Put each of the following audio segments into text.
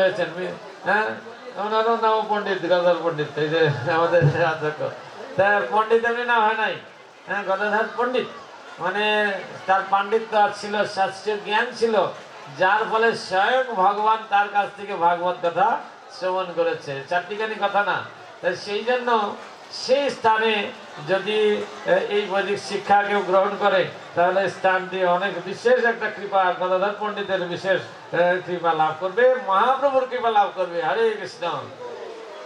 হয়েছেন হ্যাঁ? ওনারও নাম পণ্ডিত গদাধর পণ্ডিত, এই যে আমাদের অধ্যক্ষ তা পণ্ডিত এমনি নাম হয় নাই? হ্যাঁ গদাধর পণ্ডিত। মানে তার পাণ্ডিত্য আর ছিল, শাস্ত্রীয় জ্ঞান ছিল, যার ফলে স্বয়ং ভগবান তার কাছ থেকে ভাগবত কথা শ্রবণ করেছে। চারটিখানি কথা না। তাই সেই জন্য সেই স্থানে যদি এই বৈদিক শিক্ষা কেউ গ্রহণ করে তাহলে স্থানটি অনেক বিশেষ একটা কৃপা গদাধর পণ্ডিতের বিশেষ কৃপা লাভ করবে মহাপ্রভুর কৃপা লাভ করবে। হরে কৃষ্ণ।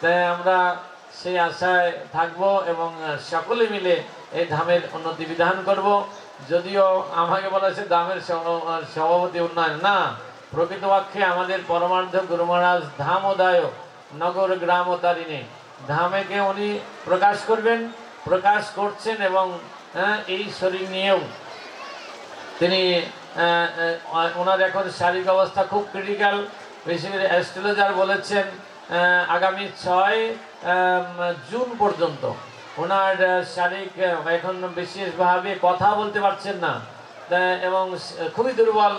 তাই আমরা সেই আশায় থাকব এবং সকলে মিলে এই ধামের উন্নতি বিধান করব। যদিও আমাকে বলেছে ধামের সভ- আহ, সভাপতি উন্নয়ন। না প্রকৃতপক্ষে আমাদের পরমার্ধ গুরু মহারাজ ধাম ধামোদায় নগর গ্রাম ও তারিণে ধামেকে উনি প্রকাশ করবেন। প্রকাশ করছেন এবং আহ, এই শরীর নিয়েও। তিনি ওনার এখন শারীরিক অবস্থা খুব ক্রিটিক্যাল বেশি করে অ্যাস্ট্রোলজার বলেছেন আগামী ছয় জুন পর্যন্ত ওনার শারীরিক এখন বিশেষভাবে কথা বলতে পারছেন না। এবং খুবই দুর্বল।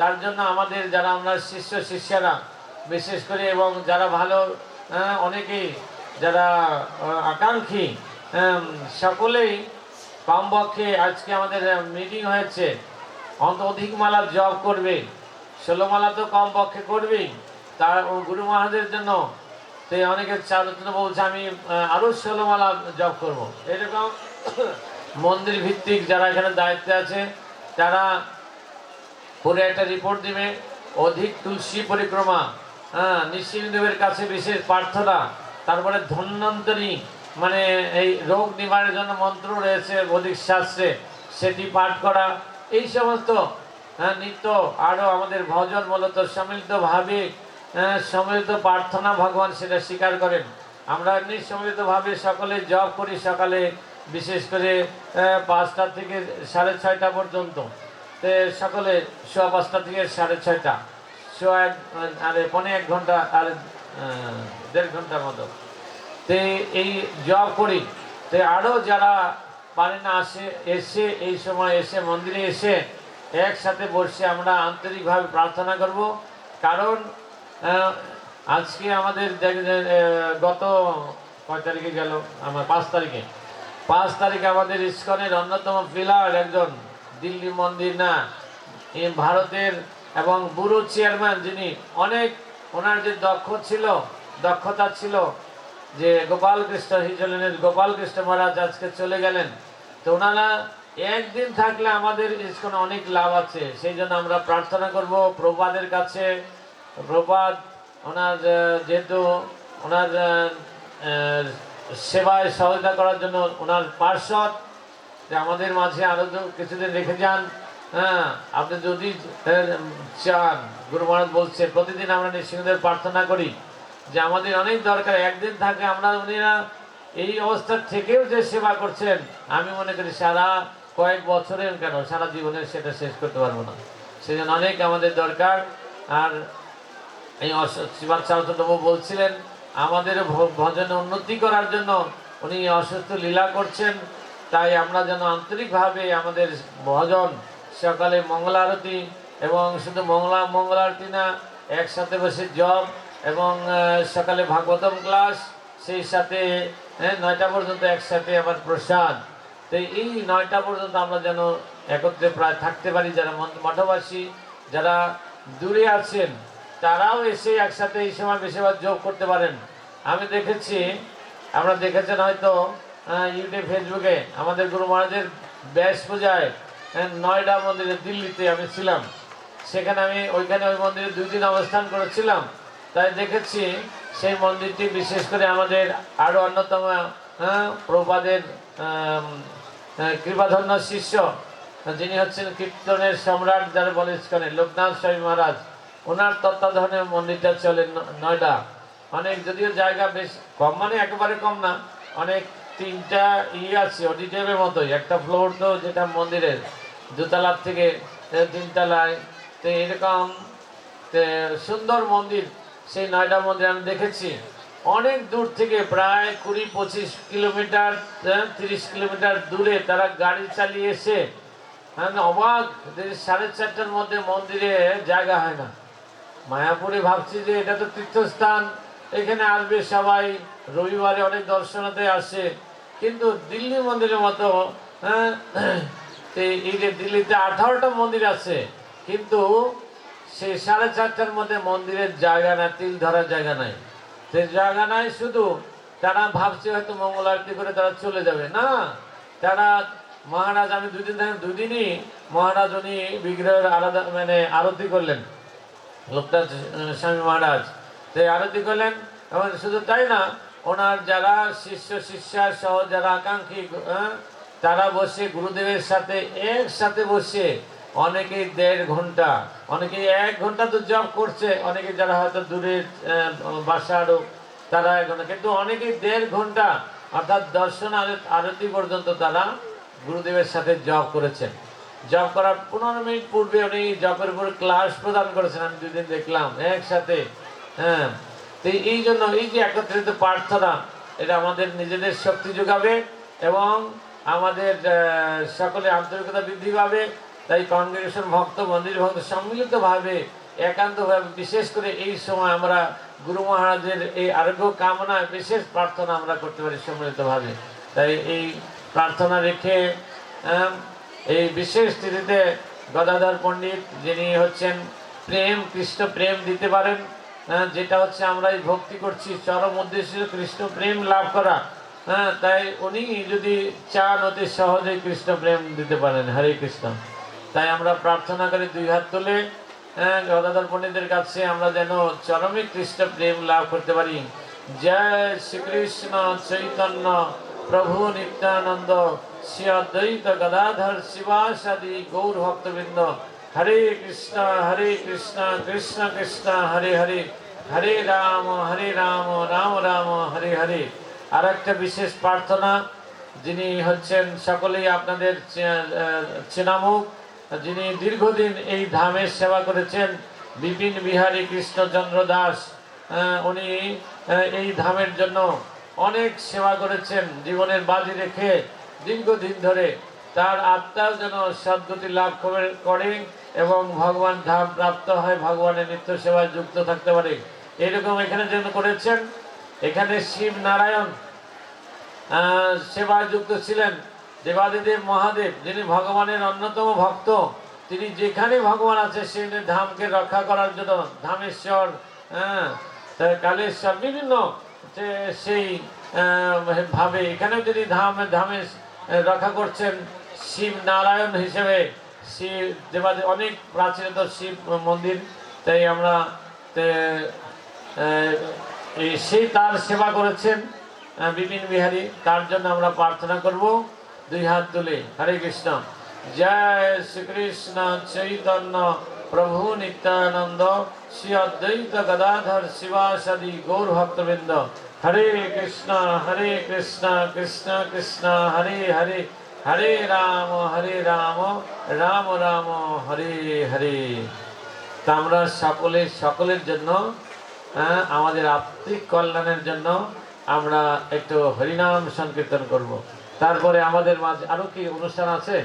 তার জন্য আমাদের যারা আমরা শিষ্য শিষ্যরা বিশেষ করে এবং যারা ভালো অনেকেই যারা আকাঙ্ক্ষী সকলেই কমপক্ষে আজকে আমাদের মিটিং হয়েছে। অন্ত অধিক মালা জব করবে। ষোলো মালা তো কম পক্ষে করবেই। তার গুরু মহারাজের জন্য তো অনেকের চালোচনা বলছে, আমি আরও আরও ষোলো মালা জব করব। এরকম মন্দির ভিত্তিক যারা এখানে দায়িত্বে আছে, তারা পরে একটা রিপোর্ট দিবে। অধিক তুলসী পরিক্রমা হ্যাঁ নৃসিংহদেবের কাছে বিশেষ প্রার্থনা, তারপরে ধন্বন্তরী মানে এই রোগ নিবারের জন্য মন্ত্র রয়েছে বৈদিক শাস্ত্রে সেটি পাঠ করা এই সমস্ত হ্যাঁ নিত্য আরও আমাদের ভজন মূলত সম্মিলিতভাবে হ্যাঁ, সম্মিলিত প্রার্থনা ভগবান সেটা স্বীকার করেন। আমরা এমনি সম্মিলিতভাবে সকলে জব করি সকালে বিশেষ করে পাঁচটা থেকে সাড়ে ছয়টা পর্যন্ত। সকলে সোয়া পাঁচটা থেকে সাড়ে ছয়টা সোয়া এক আরে পনে এক ঘণ্টা আর দেড় ঘণ্টার মতো। তে এই জব করি। তে আরও যারা পারে না আসে, এসে এই সময় এসে মন্দিরে এসে একসাথে বসে আমরা আন্তরিকভাবে প্রার্থনা করব। কারণ আজকে আমাদের গত কয় তারিখে গেল? আমার পাঁচ তারিখে। পাঁচ তারিখে আমাদের ইস্কনের অন্যতম পিলার একজন, দিল্লি মন্দির না ভারতের এবং বুড়ো চেয়ারম্যান যিনি, অনেক ওনার যে দক্ষ ছিল, দক্ষতা ছিল যে গোপাল কৃষ্ণ হিজলেনের গোপাল কৃষ্ণ মহারাজ আজকে চলে গেলেন। তো ওনারা একদিন থাকলে আমাদের ইস্কনে অনেক লাভ আছে, সেই জন্য আমরা প্রার্থনা করব প্রবাদের কাছে। প্রবাদ ওনার যেহেতু ওনার সেবায় সহায়তা করার জন্য ওনার পার্শ্বদ আমাদের মাঝে আরও কিছুদিন রেখে যান। হ্যাঁ আপনি যদি চান, গুরু মহারাজ বলছে, প্রতিদিন আমরা নৃসিংহদের প্রার্থনা করি। যে আমাদের অনেক দরকার, একদিন থাকে আমরা উনিরা এই অবস্থা থেকেও যে সেবা করছেন, আমি মনে করি সারা কয়েক বছরের কেন, সারা জীবনের সেটা শেষ করতে পারব না। সেই জন্য অনেক আমাদের দরকার। আর এই শিবাদ সারস্বতবাবু বলছিলেন, আমাদের ভজনে উন্নতি করার জন্য উনি অসুস্থ লীলা করছেন, তাই আমরা যেন আন্তরিকভাবে আমাদের ভজন, সকালে মঙ্গলারতি এবং শুধু মঙ্গলা মঙ্গল আরতি না, একসাথে বসে জব এবং সকালে ভাগবতম ক্লাস, সেই সাথে নয়টা পর্যন্ত একসাথে আবার প্রসাদ। তো এই নয়টা পর্যন্ত আমরা যেন একত্রে প্রায় থাকতে পারি, যারা মঠ- মঠবাসী, যারা দূরে আছেন, তারাও এসে একসাথে এই সময় বেশিরভাগ যোগ করতে পারেন। আমি দেখেছি, আমরা দেখেছেন হয়তো ইউটিউব, ফেসবুকে, আমাদের গুরু মহারাজের ব্যাস পূজায় নয়ডা মন্দিরে দিল্লিতে আমি ছিলাম। সেখানে আমি, ওইখানে ওই মন্দিরে দুই দিন অবস্থান করেছিলাম। তাই দেখেছি সেই মন্দিরটি বিশেষ করে আমাদের আরও অন্যতম হ্যাঁ, প্রভুপাদের আম, কৃপাধন্য শিষ্য যিনি হচ্ছেন কীর্তনের সম্রাট যারা বলে ইস্কনের লোকনাথ স্বামী মহারাজ। ওনার তত্ত্বাবধানে মন্দিরটা চলে নয়ডা। অনেক যদিও জায়গা বেশ কম মানে একেবারে কম না অনেক তিনটা ইয়ে আছে অডিটোরিয়ামের মতোই একটা ফ্লোর তো যেটা মন্দিরের দোতলার থেকে তিনতলায়। তো এরকম সুন্দর মন্দির। সেই নয়ডা মন্দির আমি দেখেছি অনেক দূর থেকে প্রায় কুড়ি পঁচিশ কিলোমিটার তিরিশ কিলোমিটার দূরে তারা গাড়ি চালিয়ে এসে আমি অবাক সাড়ে চারটার মধ্যে মন্দিরে জায়গা হয় না। মায়াপুরে ভাবছি যে এটা তো তীর্থস্থান এখানে আসবে সবাই রবিবারে অনেক দর্শনাতে আসে কিন্তু দিল্লি মন্দিরের মতো হ্যাঁ, এই যে দিল্লিতে আঠারোটা মন্দির আছে কিন্তু সেই সাড়ে চারটার মধ্যে মন্দিরের জায়গা না তিল ধরার জায়গা নাই। সে জায়গা নাই শুধু, তারা ভাবছে হয়তো মঙ্গল আরতি করে তারা চলে যাবে। না, তারা মহারাজ, আমি দুদিন থেকে দুদিনই মহারাজ উনি বিগ্রহের আলাদা মানে আরতি করলেন। লোকটা স্বামী মহারাজ। তো আরতি করলেন, এবং শুধু তাই না, ওনার যারা শিষ্য, শিষ্যা সহ যারা আকাঙ্ক্ষী তারা বসে গুরুদেবের সাথে, একসাথে বসে অনেকেই দেড় ঘণ্টা অনেকে এক ঘণ্টা তো জব করছে, অনেকে যারা হয়তো দূরে বাসা আরও, তারা ঘণ্টা কিন্তু অনেকেই দেড় ঘণ্টা, অর্থাৎ দর্শন আরতি পর্যন্ত তারা গুরুদেবের সাথে জব করেছেন। জব করার পনেরো মিনিট পূর্বে উনি জবের উপর ক্লাস প্রদান করেছেন, আমি দুদিন দেখলাম, একসাথে হ্যাঁ। তো এই জন্য এই যে একত্রিত প্রার্থনা, এটা আমাদের নিজেদের শক্তি যোগাবে এবং আমাদের সকলে আন্তরিকতা বৃদ্ধি পাবে। তাই কংগ্রেগেশন ভক্ত মন্দির ভক্ত সম্মিলিতভাবে একান্তভাবে বিশেষ করে এই সময় আমরা গুরু মহারাজের এই আরোগ্য কামনায় বিশেষ প্রার্থনা আমরা করতে পারি সম্মিলিতভাবে। তাই এই প্রার্থনা রেখে এই বিশেষ তিথিতে গদাধর পণ্ডিত যিনি হচ্ছেন প্রেম কৃষ্ণ প্রেম দিতে পারেন হ্যাঁ, যেটা হচ্ছে আমরা এই ভক্তি করছি চরম উদ্দেশ্য কৃষ্ণ প্রেম লাভ করা। হ্যাঁ তাই উনি যদি চান অতি সহজেই কৃষ্ণ প্রেম দিতে পারেন হরে কৃষ্ণ। তাই আমরা প্রার্থনা করি দুই হাত তুলে হ্যাঁ গদাধর পণ্ডিতের কাছে আমরা যেন চরমে কৃষ্ণ প্রেম লাভ করতে পারি। জয় শ্রীকৃষ্ণ চৈতন্য প্রভু নিত্যানন্দ শ্রী অদ্বৈত গদাধর শিবাসাদি গৌর ভক্তবৃন্দ। হরে কৃষ্ণ হরে কৃষ্ণ কৃষ্ণ কৃষ্ণ, হরে হরে হরে রাম হরে রাম রাম রাম, হরে হরে। আর একটা বিশেষ প্রার্থনা, যিনি হচ্ছেন সকলেই আপনাদের চেনামুখ। যিনি দীর্ঘদিন এই ধামের সেবা করেছেন, বিপিন বিহারী কৃষ্ণচন্দ্র দাস উনি এই ধামের জন্য অনেক সেবা করেছেন, জীবনের বাজি রেখে দীর্ঘদিন ধরে। তার আত্মাও যেন সদ্গতি লাভ করে- এবং ভগবান ধাম প্রাপ্ত হয়, ভগবানের নিত্য সেবায় যুক্ত থাকতে পারে। এরকম এখানে যেন করেছেন, এখানে শিব নারায়ণ সেবায় যুক্ত ছিলেন। দেবাদিদেব মহাদেব, যিনি ভগবানের অন্যতম ভক্ত, তিনি যেখানে ভগবান আছে সেখানে ধামকে রক্ষা করার জন্য ধামেশ্বর হ্যাঁ কালেশ্বর, বিভিন্ন সেই ভাবে এখানেও তিনি ধাম, ধামে রক্ষা করছেন শিব নারায়ণ হিসেবে, শিব দেবাদি, অনেক প্রাচীনত শিব মন্দির, তাই আমরা সেই তার সেবা করেছেন বিপিন বিহারী, তার জন্য আমরা প্রার্থনা করব। দুই হাত তুলে হরে কৃষ্ণ। জয় শ্রীকৃষ্ণ চৈতন্য প্রভু নিত্যানন্দ শ্রী অদ্বৈত গদাধর শিবাসাদি গৌর ভক্তবৃন্দ। হরে কৃষ্ণ হরে কৃষ্ণ কৃষ্ণ কৃষ্ণ হরে হরে হরে রাম হরে রাম রাম রাম হরে হরে। তা আমরা সকলে সকলের জন্য হ্যাঁ, আমাদের আত্মিক কল্যাণের জন্য আমরা একটু হরিনাম সংকীর্তন করব। তারপরে আমাদের মাঝে আরও কি অনুষ্ঠান আছে?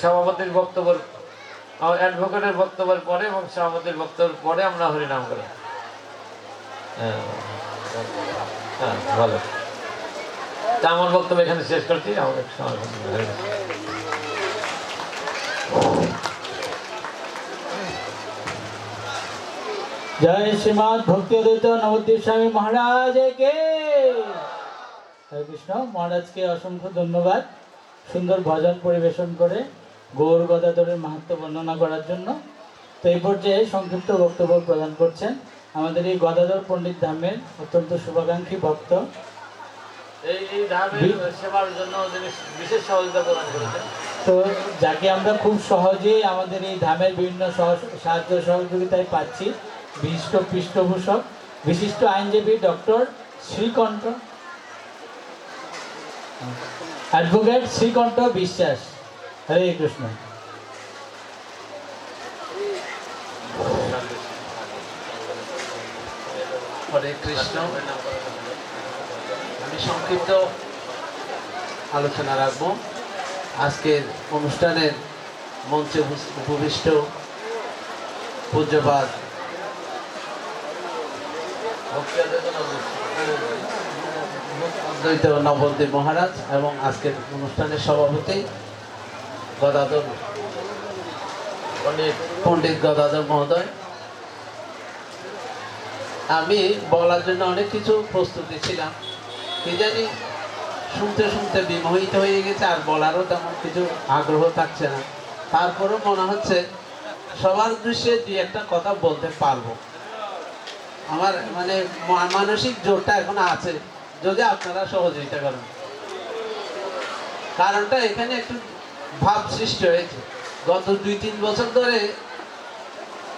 সভাপতির বক্তব্য অ্যাডভোকেটের বক্তব্যের পরে এবং সভাপতির বক্তব্যের পরে আমরা হরিনাম করি। হ্যাঁ ভালো। তা আমার বক্তব্য এখানে শেষ করছি। আমাদের। জয় শ্রীমৎ ভক্তি অদ্বৈত নবদ্বীপ স্বামী মহারাজ কে? হরে কৃষ্ণ। মহারাজকে অসংখ্য ধন্যবাদ সুন্দর ভজন পরিবেশন করে গৌর গদাধরের মাহাত্ম বর্ণনা করার জন্য। তো এই পর্যায়ে সংক্ষিপ্ত বক্তব্য প্রদান করছেন আমাদের এই গদাধর পণ্ডিত ধামের অত্যন্ত শুভাকাঙ্ক্ষী ভক্ত। এই ধামের সেবার জন্য বিশেষ সহযোগিতা প্রদান করেছেন। তো যাকে আমরা খুব সহজেই আমাদের এই ধামের বিভিন্ন সাহায্য সহযোগিতায় পাচ্ছি। বিশিষ্ট পৃষ্ঠপোষক বিশিষ্ট আইনজীবী ডক্টর শ্রীকণ্ঠ। অ্যাডভোকেট শ্রীকণ্ঠ বিশ্বাস। হরে কৃষ্ণ। হরে কৃষ্ণ। আমি সংক্ষিপ্ত আলোচনা রাখব। আজকের অনুষ্ঠানের মঞ্চে উপবিষ্ট পূজ্যপাত অদ্বৈত মহারাজ এবং আজকের অনুষ্ঠানের সভাপতি গদাধর পণ্ডিত পণ্ডিত গদাধর মহোদয়। আমি বলার জন্য অনেক কিছু প্রস্তুতি ছিলাম। কি জানি শুনতে শুনতে বিমোহিত হয়ে গেছে, আর বলারও তেমন কিছু আগ্রহ থাকছে না। তারপরেও মনে হচ্ছে সবার দৃশ্যে দুই একটা কথা বলতে পারব। আমার মানে মানসিক জোরটা এখন আছে। যদি আপনারা সহযোগিতা করেন। কারণটা এখানে একটু ভাব সৃষ্টি হয়েছে। গত দুই, তিন বছর ধরে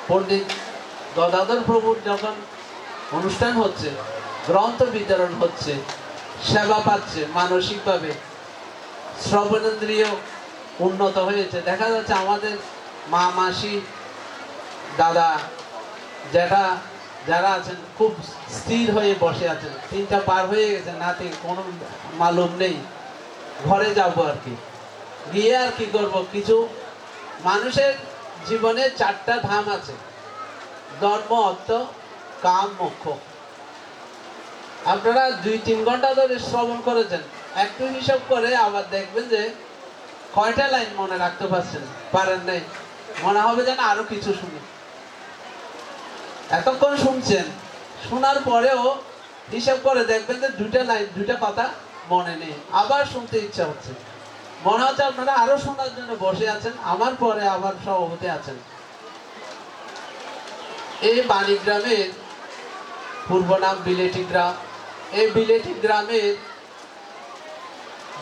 পণ্ডিত গদাধর প্রভুর যখন অনুষ্ঠান হচ্ছে, গ্রন্থ বিতরণ হচ্ছে, সেবা পাচ্ছে মানসিকভাবে, শ্রবণেন্দ্রিয় উন্নত হয়েছে। দেখা যাচ্ছে আমাদের মা, মাসি, দাদা যেটা যারা আছেন, খুব স্থির হয়ে বসে আছেন। তিনটা পার হয়ে গেছে, নাতি, কোনো মালুম নেই। ঘরে যাব আর কি। গিয়ে আর কি করব? কিছু মানুষের জীবনে চারটা ধাম আছে। ধর্ম, অর্থ, কাম, মোক্ষ। আপনারা দুই তিন ঘণ্টা ধরে শ্রবণ করেছেন। একটু হিসাব করে আবার দেখবেন যে কয়টা লাইন মনে রাখতে পারছেন, পারেন নাই। মনে হবে যেন আরও কিছু শুনি। এতক্ষণ শুনছেন, শোনার পরেও হিসাব করে দেখবেন যে দুইটা লাইন দুইটা কথা মনে নেই। আবার শুনতে ইচ্ছা হচ্ছে। মনে হচ্ছে আপনারা আরও শোনার জন্য বসে আছেন, আমার পরে আবার সভাপতি আছেন। এই বাণীগ্রামের পূর্ব নাম বিলেটি গ্রাম। এই বিলেটি গ্রামের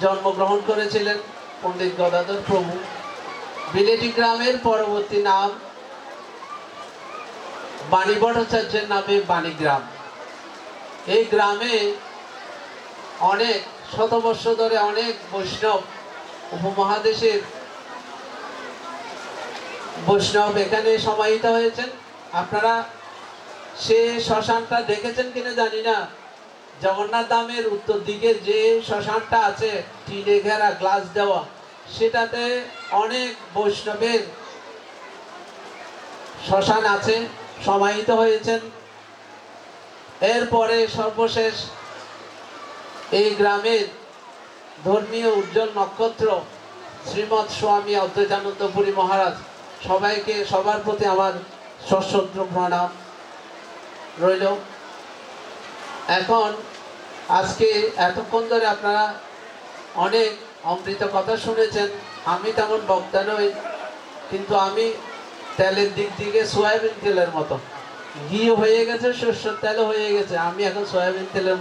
জন্মগ্রহণ করেছিলেন পণ্ডিত গদাধর প্রভু। বিলেটি গ্রামের পরবর্তী নাম বাণী ভট্টাচার্যের নামে বাণীগ্রাম। এই গ্রামে অনেক শত বর্ষ ধরে অনেক বৈষ্ণব উপমহাদেশের বৈষ্ণব এখানে সমাহিত হয়েছেন। আপনারা সে শ্মশানটা দেখেছেন কিনা জানি না। জগন্নাথ ধামের উত্তর দিকে যে শ্মশানটা আছে টিনে ঘেরা গ্লাস দেওয়া, সেটাতে অনেক বৈষ্ণবের শ্মশান আছে। সমাহিত হয়েছেন। এরপরে সর্বশেষ এই গ্রামের ধর্মীয় উজ্জ্বল নক্ষত্র শ্রীমৎ স্বামী অদ্বৈতানন্দ পুরী মহারাজ সবাইকে, সবার প্রতি আমার সশ্রদ্ধ প্রণাম রইল। এখন আজকে এতক্ষণ ধরে আপনারা অনেক অমৃত কথা শুনেছেন, আমি তেমন বক্তা নই, কিন্তু আমি তেলের দিক থেকে সয়াবিন তেলের মতো। ঘি হয়ে গেছে, সর্ষের তেল হয়ে গেছে। আমি এখন সয়াবিন তেলের মতো